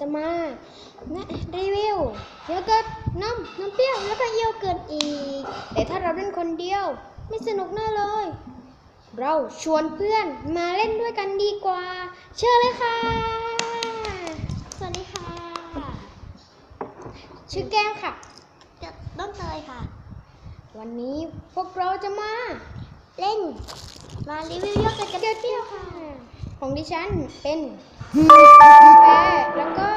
จะมาแนะรีวิวโยเกิร์ตนมนมเปรี้ยวแล้วก็โยเกิร์ตอีก แต่ถ้าเราเล่นคนเดียว ไม่สนุกแน่เลย เราชวนเพื่อนมาเล่นด้วยกันดีกว่า เชิญเลยค่ะ สวัสดีค่ะ ชื่อแก้มค่ะจะต้นเตยค่ะ วันนี้พวกเราจะมาเล่น มารีวิวโยเกิร์ตกันเปรี้ยวๆค่ะ ของดิฉันเป็นกา แฟแล้วก็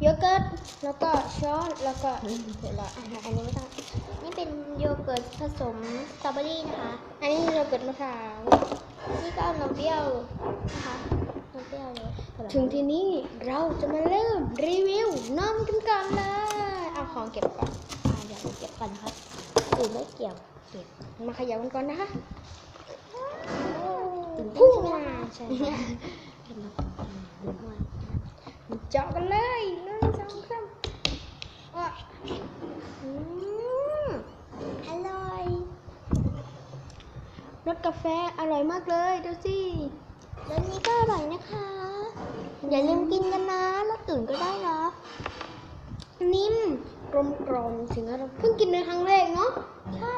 โยเกิร์ต แล้วก็ช้อน แล้วก็เสร็จแล้วอะอันนี้ไม่ต้อง นี่เป็นโยเกิร์ตผสมสตรอเบอรี่นะคะ อันนี้โยเกิร์ตมะพร้าว นี่ก็นมเปรี้ยวนะคะนมเปรี้ยวเลยถึงทีนี้เราจะมาเริ่มรีวิวนมกันก่อนเลย เอาของเก็บก่อนอะเดี๋ยวเก็บก่อนนะคะอื่นไม่เกี่ยว เก็บ มาเขยับกันก่อนนะคะตื่นเต้พุ่นงใช่ไหมมาคะใช่ เจาะกันเลยหนึ่งสองสามอะอืมอร่อยรสกาแฟอร่อยมากเลยดูสิแล้วนี้ก็อร่อยนะคะ อย่าลืมกินกันนะแล้วตื่นก็ได้นะนิ่มกลมกลมถึงเราเพิ่งกินในครั้งแรกเนาะใช่อะ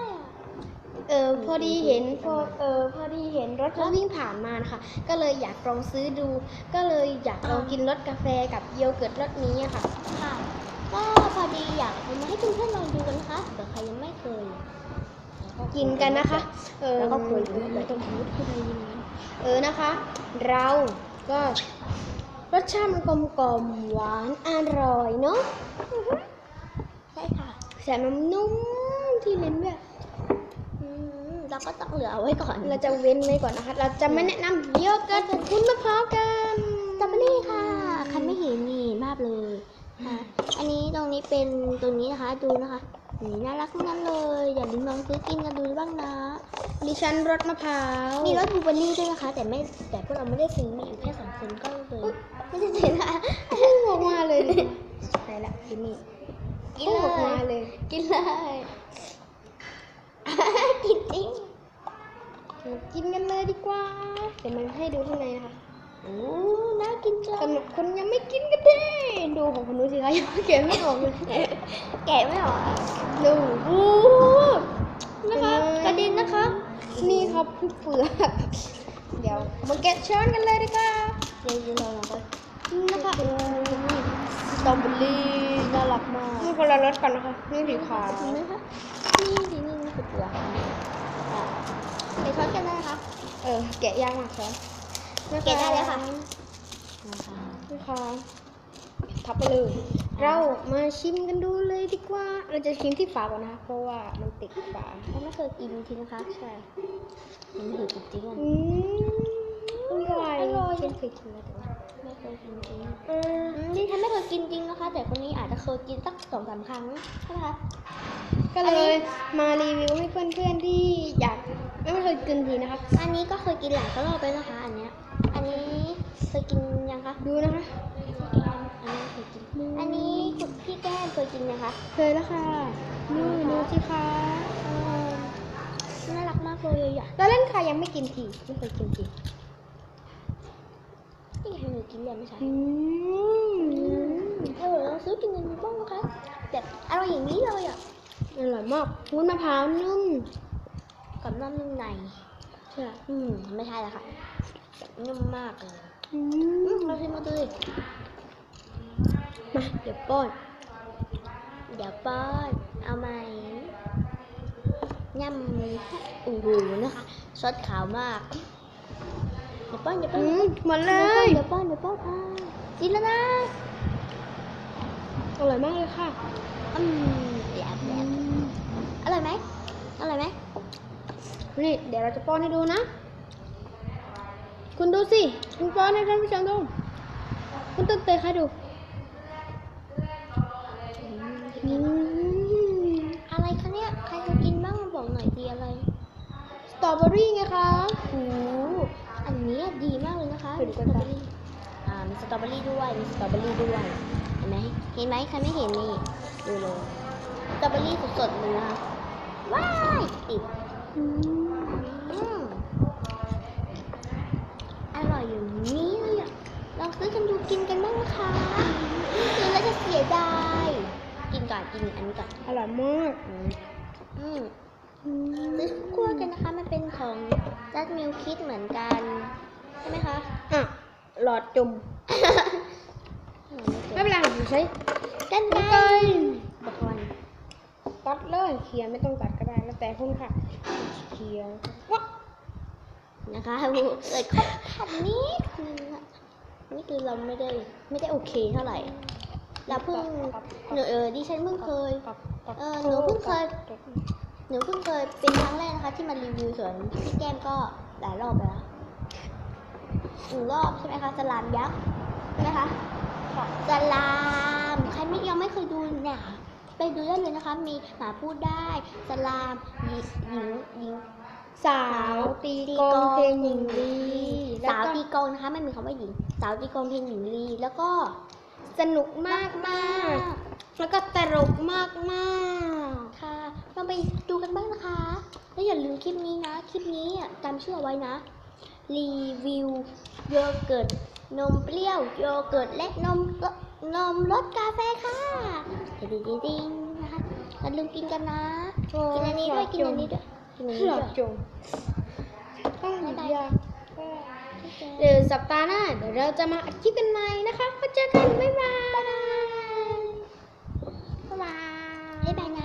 เออพอดีเห็นพอเออพอดีเห็นรถเขาวิ่งผ่านมานะคะก็เลยอยากลองซื้อดู ก็เลยอยากลองกินรสกาแฟกับโยเกิร์ตรสนี้อะค่ะค่ะ ก็พอดีอยากเอามาให้เพื่อนๆลองดูกันนะคะเผื่อใครยังไม่เคย กินกันนะคะ เออแล้วก็คุยกันไม่ต้องพูดพูดอะไรอย่างนี้เออนะคะ เราก็รสชาติมันกลมกลมๆหวานอร่อยเนาะใช่ค่ะแถมมันนุ่มที่ลิ้นด้วยอืม เราก็ต้องเหลือเอาไว้ก่อน เราจะเว้นไว้ก่อนนะคะ เราจะไม่แนะนำโยเกิร์ตกับคุณมะพร้าวกันสตรอเบอรี่ค่ะใครไม่เห็นนี่มากเลยค่ะอันนี้ตรงนี้เป็นตรงนี้นะคะดูนะคะนี่น่ารักทั้งนั้นเลยอย่าลืมลองซื้อกินกันดูบ้างนะดิฉันรสมะพร้าวมีรสบลูเบอร์รี่ด้วยนะคะ แต่ไม่แต่พวกเราไม่ได้ซื้อมีอยู่แค่สองคนก็เลยไม่ได้ซื้อนะพุ่งออกมาเลยไหนละกินนี่กินพุ่งเลออกมายเลยกินเลยกินจริง กินกันเลยดีกว่า เดี๋ยวมันให้ดูข้างในนะคะโอ้น่ากินจังสำหรับคนยังไม่กินก็ได้ดูของคนนู้นสิคะยังเก็บไม่ออกเลยแกะไม่ออกอะดูโอ้นะคะกระเด็นนะคะ นี่ครับเปลือกเดี๋ยวมาแกะช้อนกันเลยดีกว่าเดี๋ยวจะลองก่อนนี่นะคะสตรอเบอรี่น่ารักมากนี่คนละรสกันนะคะนี่สีขาวนี่นะคะนี่นี่นี่นี่คือเปลือกอะไปช้อนกันได้นะคะ เออแกะยากมากช้อนแกะได้แล้วค่ะนี่ค่ะทับไปเลย เรามาชิมกันดูเลยดีกว่า เราจะชิมที่ฝาก่อนนะคะ เพราะว่ามันติดฝาถ้าไม่เคยกินจริงนะคะ ใช่ มันหืดจริงๆอะ อืมอร่อยอร่อยเช่นเคยกินแล้วแต่ว่าไม่เคยกินจริงเอออืมนี่ฉันไม่เคยกินจริงนะคะ แต่คนนี้อาจจะเคยกินสักสองสามครั้งใช่ไหมคะ ก็เลยมารีวิวให้เพื่อนๆที่อยากไม่เคยกินทีนะคะอันนี้ก็เคยกินหลายรอบไปนะคะ อันเนี้ย อันนี้เคยกินยังคะ ดูนะคะ อันนี้เคยกิน อันนี้คุณพี่แก้มเคยกินยังคะ เคยแล้วค่ะนี่ดูสิคะเออน่ารักมากเลยอะ แล้วเล่นใครยังไม่กินทีไม่เคยกินทีนี่เคย กินเลยไม่ใช่อืมเออเราซื้อกินกันดูบ้างนะคะแบบอร่อยอย่างนี้เลยอะอร่อยมากวุ้นมะพร้าวนุ่มกับน้ำนุ่มในใช่อืมไม่ใช่ละค่ะแบบนุ่มมากเลยอือืมมเราชิมมาดูดิมาเดี๋ยวป้อนเดี๋ยวป้อนเอาไหมย่ำโอ้โหนะคะซอสขาวมาก เดี๋ยวป้อนเดี๋ยวป้ออืนมหมดเลยเดี๋ยวป้อนเดี๋ยวป้อนอ่ากินแล้วนะอร่อยมากเลยค่ะอืมแหลมแหลมอร่อยไหมอร่อยไหมนี่เดี๋ยวเราจะป้อนให้ดูนะ คุณดูสิคุณป้อนให้ท่านผู้ชมดูคุณตื่นเต้นค่ะดูอืมอะไรคะเนี่ย ใครเคยกินบ้างบอกหน่อยดีอะไร สตรอเบอรี่ไงคะโอ้โหอั นนี้ดีมากเลยนะคะเห็นมีสกัตนรอปะเบอรี่อ่ามีสตรอเบอรี่ด้วยมีสตรอเบอรี่ด้วยเห็นไหมเห็นไหมใครไม่เห็นนี่ดูเลยสตรอเบอรี่สดๆเลยนะคะว้ายติดอืมอืมอร่อยอย่างนี้เลยอะลองซื้อกันดูกินกันบ้างนะนะคะกินแล้วจะเสียดายกินก่อนกินอันนี้ก่อนอร่อยมากอืมอืมซื้อคั่วกันนะคะมันเป็นของ จัดมิลคิดเหมือนกัน ใช่ไหมคะ อะ หลอดจุ่มไม่เป็นไรหนูใช้กันไกไกรลบทวันตัดเลยเขียไม่ต้องตัดก็ได้แล้วแต่คุณค่ะเขียวว้านะคะเกิดข้อขัดนิดนึงอะนี่คือเราไม่ได้ไม่ได้โอเคเท่าไหร่เราเพิ่งหนูเออดิฉันเพิ่งเคยเออหนูเพิ่งเคย หนูเพิ่งเคยเป็นครั้งแรกนะคะ ที่มารีวิวส่วนพี่แก้มก็หลายรอบแล้วหนึ่งรอบใช่ไหมคะสลามยักษ์ใช่ไหมคะสลามใครไม่ยังไม่เคยดูเนี่ยไปดูได้เลยนะคะ มีหมาพูดได้สลามหญิงหญิงหญิงสาวตีกลองเพลงหญิงลีแล้วสาวก็ตีกลองนะคะไม่มีคำว่าหญิง สาวตีกลองเพลงหญิงลีแล้วก็ สนุกมากมากแล้วก็ตลกมากมากค่ะเราไปดูกันบ้างนะคะ แล้วอย่าลืมคลิปนี้นะ คลิปนี้อะจำชื่อเอาไว้นะ รีวิวโยเกิร์ตนมเปรี้ยวโยเกิร์ตและนมรสนมรสกาแฟค่ะดิดิดิงนะคะอย่าลืมกินกันนะกินอันนี้ด้วยกินอันนี้ด้วยกินอันนี้หลด้อวดยจงต้องอยา กเจอสัปดาห์หน้าเดี๋ยวเราจะมาอัดคลิปกันใหม่นะคะพบเจอกันบ๊ายบาย บ๊ายบาย บ๊ายบายนะ